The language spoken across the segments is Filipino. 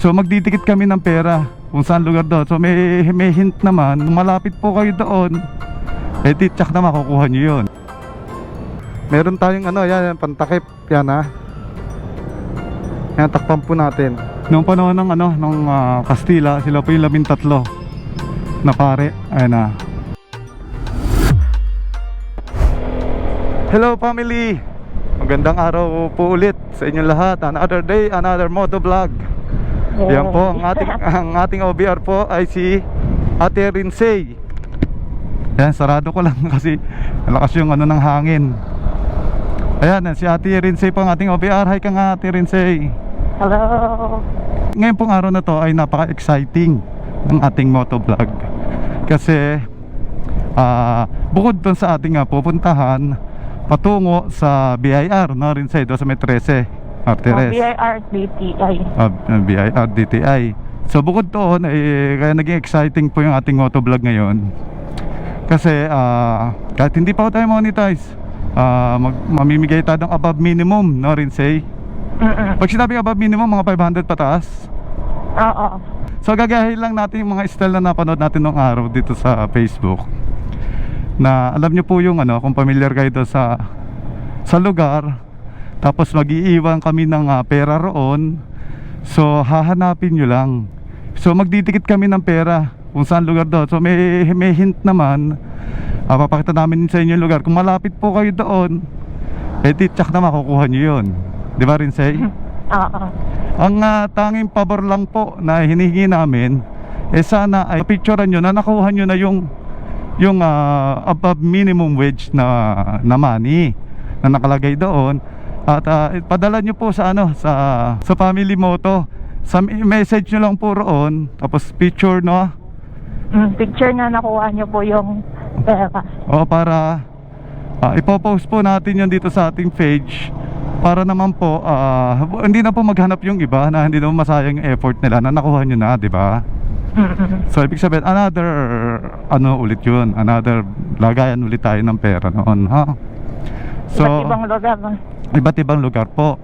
So magdidikit kami ng pera kung saan lugar doon. So may, may hint naman, malapit po kayo doon, eh di tsak na makukuha nyo yun. Meron tayong ano, yan, yan pantakip, yan ha. Yan, takpan po natin. Noong panahon ng ano, ng ah, Kastila, sila po yung labing tatlo na pare. Ayan na. Hello family! Magandang araw po ulit sa inyong lahat. Another day, another moto vlog. Yan po, ang ating, ang ating OBR po ay si Ate Rinsey. Yan, sarado ko lang kasi malakas yung ano ng hangin. Ayan, si Ate Rinsey po ang ating OBR. Hi ka nga Ate Rinsey. Hello. Ngayon pong araw na to ay napaka-exciting ng ating motovlog kasi ah, bukod doon sa ating ah, pupuntahan patungo sa BIR no rin sa ito sa may 13 Arteres BIR DTI. uh, BIR DTI so bukod doon eh, kaya naging exciting po yung ating motovlog ngayon kasi ah, kahit hindi pa tayo monetize ah, mag, mamimigay tayo ng above minimum no rin say Mm-mm. pag sinabing above minimum mga 500 pataas Oo. So gagayahin lang natin yung mga style na napanood natin nung araw dito sa Facebook Na alam nyo po yung ano, kung familiar kayo sa sa lugar Tapos mag-iiwan kami ng ah, pera roon. So hahanapin nyo lang. So magdidikit kami ng pera kung saan lugar doon. So may, may hint naman. Uh, Papakita namin sa inyo yung lugar. Kung malapit po kayo doon Eh di tsak na makukuha nyo yun. Di ba Rinsay? Oo. Ang ah, tanging pabor lang po na hinihingi namin eh sana ay picturean nyo na nakuha nyo na yung yung ah, above minimum wage na na money na nakalagay doon at ah, padala nyo po sa ano sa sa family moto. Sa message nyo lang po roon tapos picture no? Mm, picture na nakuha niyo po yung pera. o para ah, ipopost po natin yun dito sa ating page. Para naman po ah, hindi na po maghanap yung iba na hindi naman masayang effort nila na nakuha nyo na di ba. So ibig sabihin another ano ulit yun? Another lagayan ulit tayo ng pera noon ha So Iba't ibang lugar. iba't ibang lugar po.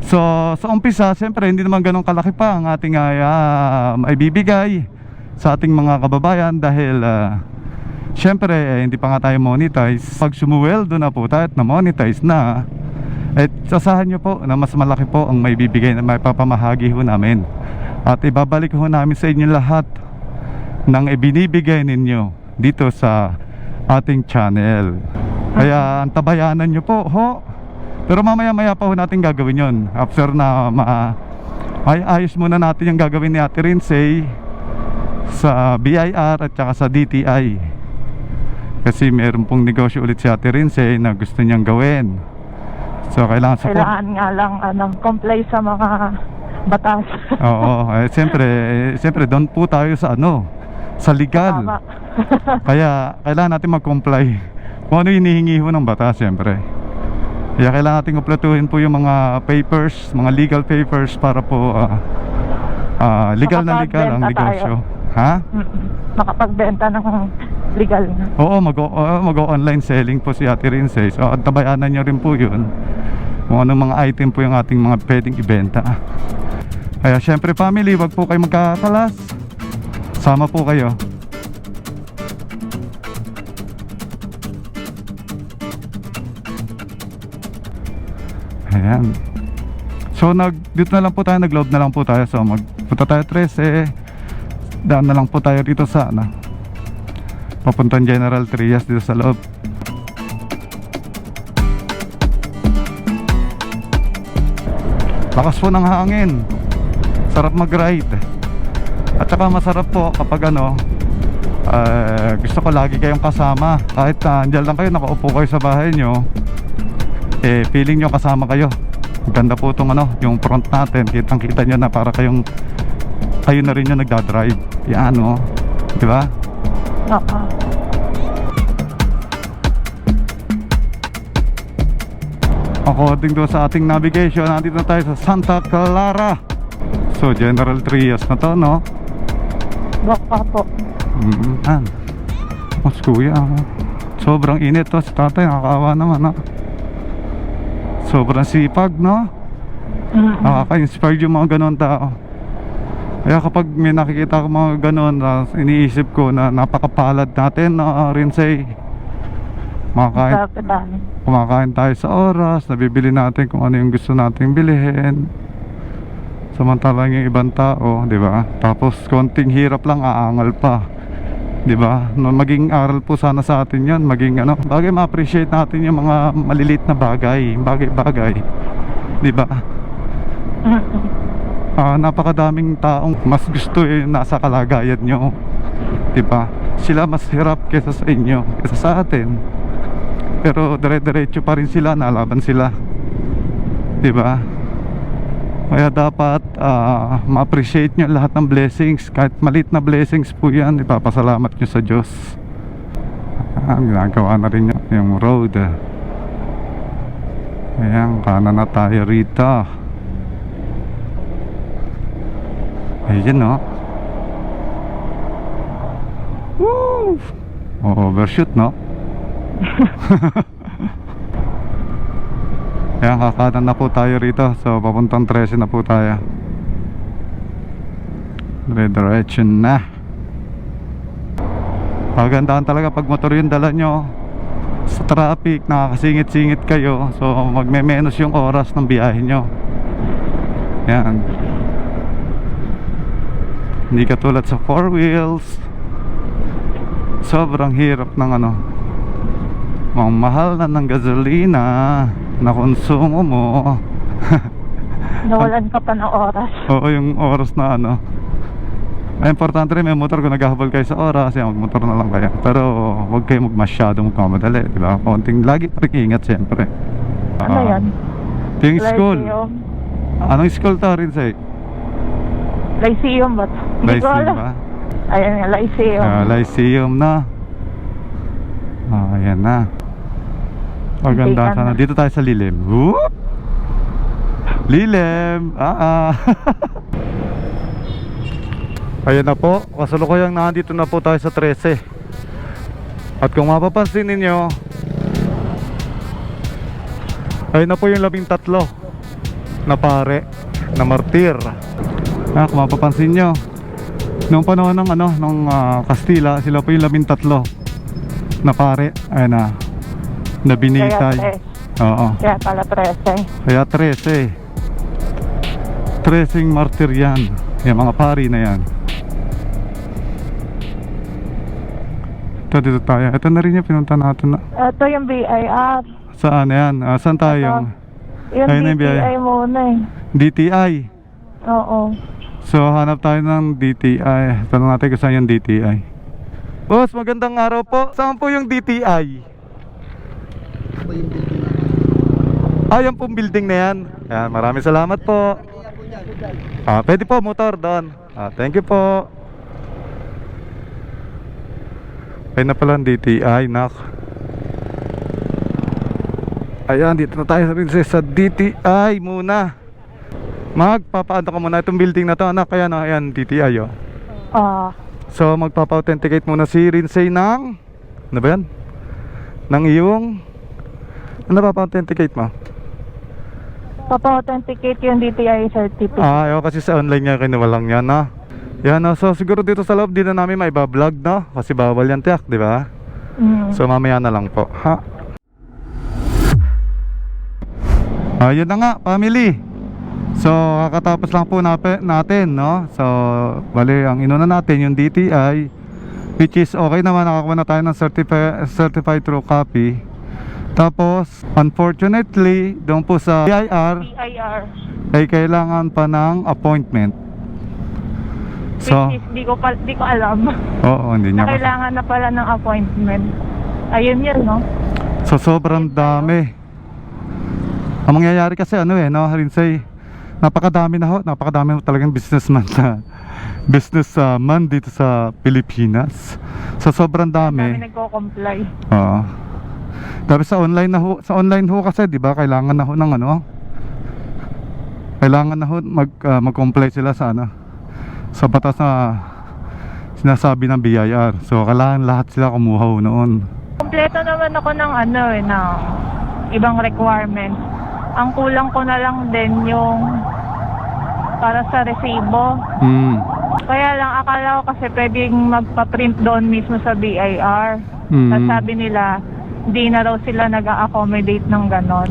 So sa umpisa siyempre hindi naman ganun kalaki pa ang ating uh, maibibigay sa ating mga kababayan dahil ah, Siyempre eh, hindi pa nga tayo monetize. Pag sumuweldo na po tayo at na monetize na Eh sasahan nyo po na mas malaki po ang may bibigay na may papamahagi ho namin. At ibabalik ho namin sa inyo lahat ng ibinibigay ninyo dito sa ating channel Kaya antabayanan nyo po ho. Pero mamaya maya pa ho natin gagawin yon After na ma ay ayos muna natin yung gagawin ni Ate Rinsey sa BIR at saka sa DTI kasi meron pong negosyo ulit si Ate Rinsey na gusto niyang gawin. So kailangan support Kailangan nga lang ano, comply sa mga batas. oo eh, siyempre eh, siyempre doon po tayo sa ano sa legal. Tama. kaya kailangan natin mag-comply kung ano hinihingi ho ng batas siyempre kaya kailangan natin kumpletuhin po yung mga papers mga legal papers para po ah, ah, legal na legal ang negosyo ha? Makapagbenta ng legal na. Oo, mag- mag-online selling po si Ate Rinsey. So, tabayanan nyo rin po yun. Kung anong mga item po yung ating mga pwedeng ibenta. Kaya syempre family, wag po kayo magkakalas. Sama po kayo. Ayan. So nag dito na lang po tayo, nag-load na lang po tayo. So magpunta tayo 13. Daan na lang po tayo dito sa ano, papuntang General Trias dito sa loob. Lakas po ng hangin. Sarap mag-ride. At saka masarap po kapag ano, eh, gusto ko lagi kayong kasama. Kahit na andyan lang kayo, nakaupo kayo sa bahay nyo, eh, feeling nyo kasama kayo. Ganda po itong ano, yung front natin. Kitang kita nyo na para kayong, kayo na rin yung nagdadrive. Yan o. Di ba? Oo. According to sa ating navigation, nandito na tayo sa Santa Clara. So, General Trias na to, no? Baka po. Mm -hmm. Mas kuya, ah. sobrang init to si tatay, nakakaawa naman, ah. Sobrang sipag, no? Mm-mm. Nakaka-inspired yung mga ganun tao. Kaya kapag may nakikita ko mga ganon, na iniisip ko na napakapalad natin na Rinsay. Kumakain, kumakain tayo sa oras, nabibili natin kung ano yung gusto nating bilhin. Samantalang yung ibang tao, di ba? Tapos konting hirap lang, aangal pa. Di ba? No, maging aral po sana sa atin yon maging ano, bagay ma-appreciate natin yung mga maliliit na bagay, bagay-bagay. Di ba? Ah, napakadaming taong mas gusto eh nasa kalagayan nyo. 'Di ba? Sila mas hirap kaysa sa inyo, kaysa sa atin. Pero dire-diretso pa rin sila, nalaban sila. 'Di ba? Kaya dapat ah, ma-appreciate nyo lahat ng blessings. Kahit malit na blessings po yan Ipapasalamat nyo sa Diyos. Ah, Ginagawa na rin yung, road. Ayan, kanan na tayo rito. Ayun no? Woo! Oh, overshoot no? Ayan, kakanan na po tayo rito. So, papuntang 13 na po tayo Redirection na. Pagandahan talaga pag motor yung dala nyo. Sa traffic, nakakasingit-singit kayo. So, magme-menos yung oras ng biyahe nyo. Yan. Hindi katulad sa four wheels. Sobrang hirap ng ano. Ang mahal na ng gasolina na konsumo mo. Nawalan ka pa ng oras. Oo yung oras na ano ay importante rin may motor kung naghahabol kayo sa oras yan magmotor na lang kayo pero huwag kayo magmasyadong magmamadali di ba konting lagi pa rin ingat siyempre Ano Ah, yan? ito yung school Lyceum. anong school to rin say Lyceum ba? Hindi ko Lyceum ba Ayan nga, Lyceum. Ah, Lyceum na ah ayan na maganda sana na. dito tayo sa lilim Whoop! lilim ah ah Ayan na po, kasalukuyang nandito na po tayo sa 13 At kung mapapansin ninyo Ayun na po yung labing tatlo Na pare Na martir. Ah, Kung mapapansin nyo Noong panahon ng ano Nung ah, Kastila Sila po yung labing tatlo Na pare. Ayun na Na Kaya binitay tres. Oo. Kaya pala 13. kaya 13 13 martir yan. Yung mga pari na yan Ito dito tayo Ito na rin yung pinunta natin na Ito yung BIR. Saan yan? Ah, saan tayo? Yung Ayun na yung DTI BIR. muna eh. DTI Oo. So hanap tayo ng DTI Tanong natin kung saan yung DTI Boss, magandang araw po Saan po yung DTI? Ah, yung pong building na yan Yan, maraming salamat po Ah, pwede po motor doon. Ah, thank you po. Ay na pala ang DTI, nak. Ayan, dito na tayo rin sa DTI muna. Magpapaano ka muna itong building na to, anak. Kaya na, ayan, DTI, oh. Ah, So, magpapa-authenticate muna si Rinsay ng... Ano ba yan? Ng iyong... Ano pa-authenticate mo? papa-authenticate yung DTI certificate. Ah, ayaw kasi sa online niya kinuha lang yan, no? Yan, no? So, siguro dito sa loob, di na namin may vlog no? Kasi bawal yan, tiyak, di ba? Mm. So, mamaya na lang po, ha? Ayun na nga, family. So, kakatapos lang po natin, no? So, bali, ang inuna natin, yung DTI, which is okay naman, nakakuha na tayo ng certifi- certified true copy. Tapos, unfortunately, doon po sa BIR, BIR. ay kailangan pa ng appointment. So, Which is, di ko, pa, di ko alam. oo, hindi niya kasi. kailangan na pala ng appointment. Ayun yun, no? So, sobrang dami. Ang mangyayari kasi ano eh, no, Rinsay, napakadami na ho, napakadami ho talagang businessman na business uh, man dito sa Pilipinas. So, sobrang Kami dami. nagko-comply. Oo. Tapos sa online na ho, sa online ho kasi 'di ba, kailangan na ho ng ano? Kailangan na ho mag ah, mag-comply sila sa ano? Sa batas na sinasabi ng BIR. So kailangan lahat sila kumuha ho noon. Kompleto naman ako ng ano eh, ng ibang requirements. Ang kulang ko na lang din yung para sa resibo. Hmm. Kaya lang akala ko kasi pwedeng magpa-print doon mismo sa BIR. Hmm. Tapos sabi nila, hindi na raw sila nag-accommodate ng ganon.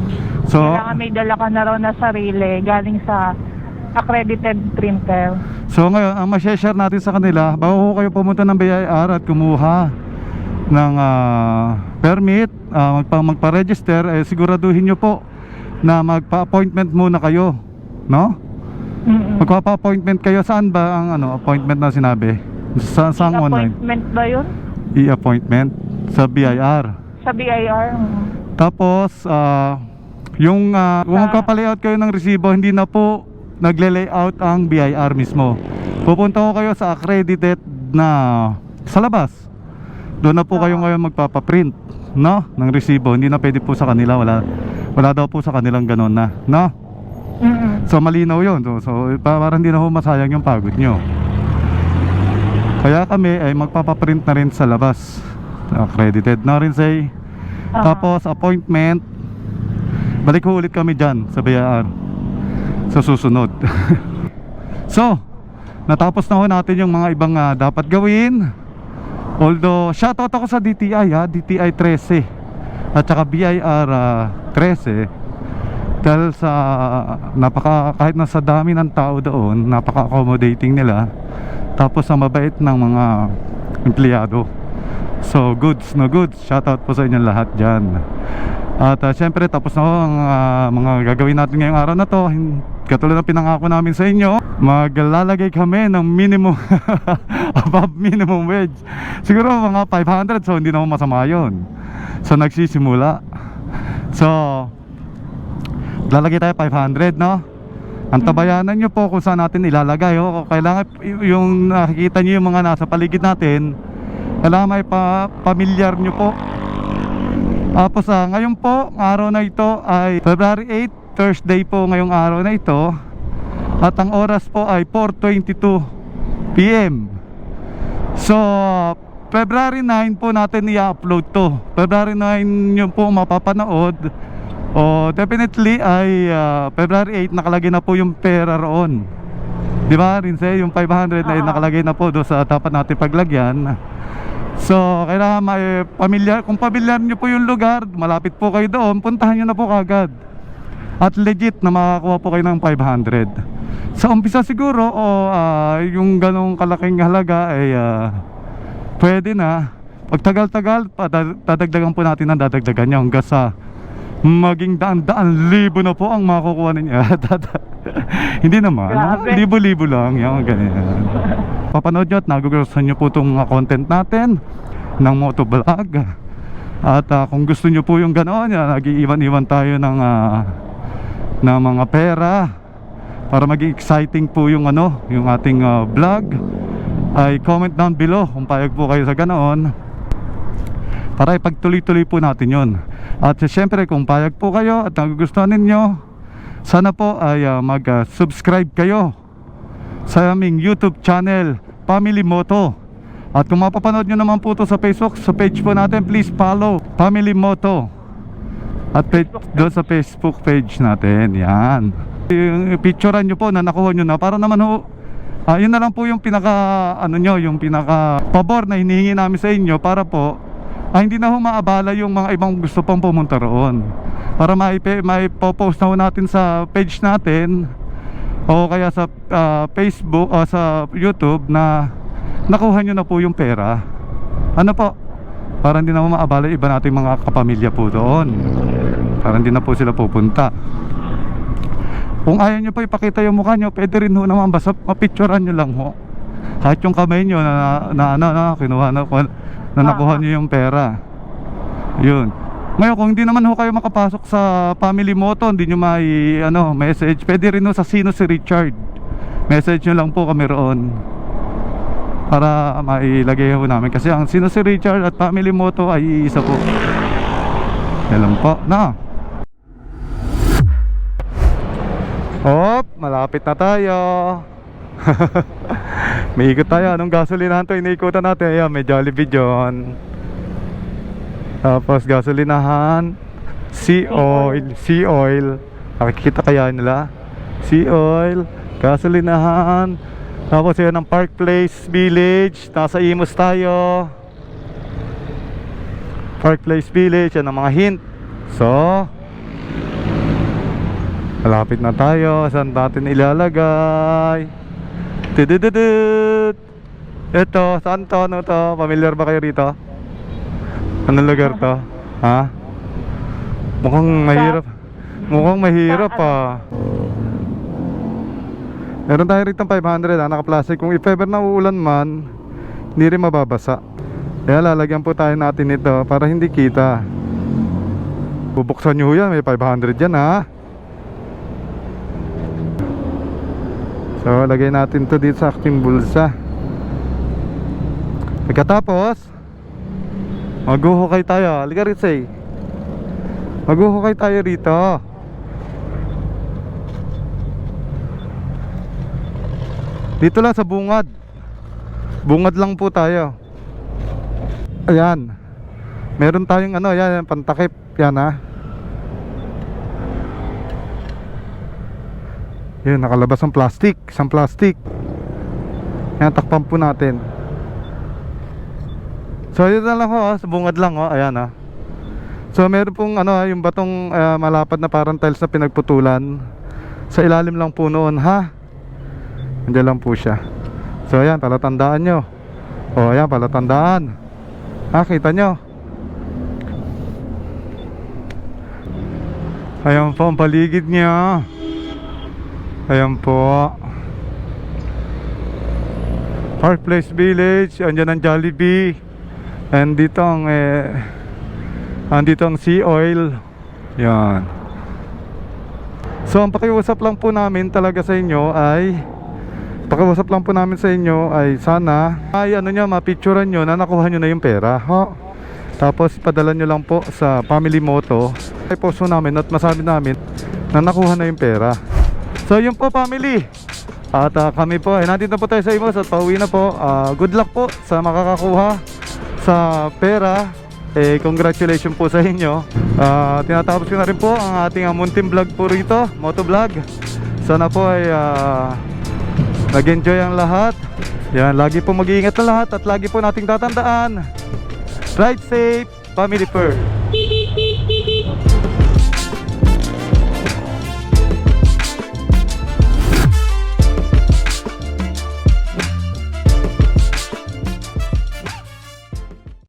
So, Kailangan may dala ka na raw na sarili galing sa accredited printer. so ngayon, ang ma-share natin sa kanila, bago kayo pumunta ng BIR at kumuha ng ah, permit, ah, magpa magpa-register, eh, siguraduhin nyo po na magpa-appointment muna kayo. No? Mm-mm. Magpapa-appointment kayo. Saan ba ang ano, appointment na sinabi? Sa, saan online? Appointment ba yun? E-appointment sa BIR. Sa BIR? Mm. Tapos, ah, yung ah, kung magpapalayout kayo ng resibo, hindi na po nagle-layout ang BIR mismo. Pupunta ko kayo sa accredited na sa labas. Doon na po kayo ngayon magpapaprint, no? Ng resibo. Hindi na pwede po sa kanila. Wala, wala daw po sa kanilang ganun na, no? Mm-mm. So malinaw yun. So, so pa- parang hindi na ho masayang yung pagod nyo. Kaya kami ay magpapaprint na rin sa labas. Accredited na rin say. Tapos appointment. Balik ho ulit kami dyan sa BIR. Sa susunod. so, natapos na ho natin yung mga ibang ah, dapat gawin. Although, shoutout ako sa DTI ha, DTI 13 at saka BIR ah, 13 dahil sa napaka kahit na sa dami ng tao doon napaka accommodating nila. Tapos ang mabait ng mga empleyado. So goods no goods. Shout out po sa inyo lahat dyan. At uh, syempre tapos na ho ang ah, mga gagawin natin ngayong araw na to katulad ng pinangako namin sa inyo maglalagay kami ng minimum above minimum wage. Siguro mga 500 so hindi naman masama yun. So nagsisimula. So lalagay tayo 500 no? Ang tabayanan nyo po kung saan natin ilalagay oh. kailangan yung nakikita nyo yung mga nasa paligid natin kailangan may pa, pamilyar nyo po. Tapos ah, ngayon po araw na ito ay February 8 Thursday po ngayong araw na ito at ang oras po ay 4.22 PM So, February 9 po natin i-upload to. February 9 yun po mapapanood. O definitely ay ah, February 8 nakalagay na po yung pera roon. Di ba, Rinse? Yung 500 na Oo. nakalagay na po doon sa dapat natin paglagyan. So, kailangan may pamilyar. Kung pamilyar nyo po yung lugar, malapit po kayo doon, puntahan nyo na po kagad. At legit na makakuha po kayo ng 500 Sa umpisa siguro o ah, yung ganong kalaking halaga ay ah, pwede na. Pag tagal-tagal dadagdagan po natin ang dadagdagan nyo hanggang sa maging daan-daan libo na po ang makukuha ninyo. Hindi naman, libo-libo lang yung ganyan. Papanood nyo at nagugustuhan nyo po itong mga content natin ng motovlog. At ah, kung gusto nyo po yung gano'n, yan, nag-iwan-iwan tayo ng, ah, ng mga pera. Para maging exciting po yung ano, yung ating ah, vlog. Ay comment down below kung payag po kayo sa ganoon. Para ipagtuloy-tuloy po natin yon at uh, syempre kung payag po kayo at nagugustuhan ninyo sana po ay ah, mag-subscribe kayo sa aming YouTube channel Family Moto. At kung mapapanood nyo naman po to sa Facebook sa page po natin please follow Family Moto at page, doon sa Facebook page natin yan. Yung picturean nyo po na nakuha nyo na para naman ho ah, yun na lang po yung pinaka ano nyo yung pinaka pabor na hinihingi namin sa inyo para po ah, hindi na ho maabala yung mga ibang gusto pang pumunta roon. Para maipe, maipopost na ho natin sa page natin o kaya sa ah, Facebook o sa YouTube na nakuha nyo na po yung pera. Ano po para hindi na ho maabala iba nating mga kapamilya po doon. Para hindi na po sila pupunta. Kung ayaw nyo pa ipakita yung mukha nyo pwede rin ho naman. Basta mapicturean nyo lang ho. Kahit yung kamay nyo na, na, na, na, kinuha na, na nakuha nyo yung pera. Yun. Ngayon kung hindi naman ho kayo makapasok sa family moto hindi nyo may ano, message pwede rin ho sa sino si Richard. Message nyo lang po kami roon para mailagay ho namin. Kasi ang sino si Richard at family moto ay iisa po. Lang po. Na. Hop, malapit na tayo. May ikot tayo. Anong gasolinahan to iniikutan natin. Ayan, may Jollibee dyan. Tapos gasolinahan. Sea oil. Sea oil. Nakikita kaya nila? Sea oil. Gasolinahan. Tapos yun ang Park Place Village. Nasa Imus tayo. Park Place Village. Yan ang mga hint. So, malapit na tayo. Saan natin ilalagay? Tudududut. Ito, saan to? Ano to? Familiar ba kayo rito? Anong lugar to? Ha? Mukhang mahirap. Mukhang mahirap ah. Meron tayo rito 500 ah, naka-plastic. Kung if ever na uulan man, hindi rin mababasa. Kaya lalagyan po tayo natin ito para hindi kita. Bubuksan nyo yan, may 500 yan ha. So, lagay natin to dito sa aking bulsa. Pagkatapos, maghuhukay tayo. Halika Ritsay. Maghuhukay tayo rito. Dito lang sa bungad. Bungad lang po tayo. Ayan. Meron tayong ano, yan, yan, pantakip. Yan ha. Yan, nakalabas ang plastic. Isang plastic. Yan, takpan po natin. So, yun na lang ho, ah, sa bungad lang ho. Ayan ha. So, meron pong ano, ah, yung batong ah, malapad na parang tiles na pinagputulan. Sa ilalim lang po noon ha. Andiyan lang po siya. So ayan, palatandaan nyo. O ayan, palatandaan. Ha, kita nyo. Ayan po ang paligid niya. Ayan po. Park Place Village. Andiyan ang Jollibee. And dito ang eh, andito ang Sea Oil. Yan. So ang pakiusap lang po namin talaga sa inyo ay Pakiusap lang po namin sa inyo ay sana ay ano nyo, mapicturean nyo na nakuha nyo na yung pera. Ho? Tapos padala nyo lang po sa Family Moto. Ay posto namin at masabi namin na nakuha na yung pera. So yun po family. At ah, kami po ay nandito na po tayo sa Imos at pauwi na po. Ah, good luck po sa makakakuha sa pera. Eh, congratulations po sa inyo. Ah, tinatapos ko na rin po ang ating ah, munting vlog po rito, moto vlog. Sana po ay ah, Nag-enjoy ang lahat. Yan, lagi po mag-iingat na lahat at lagi po nating tatandaan. Ride safe, family first.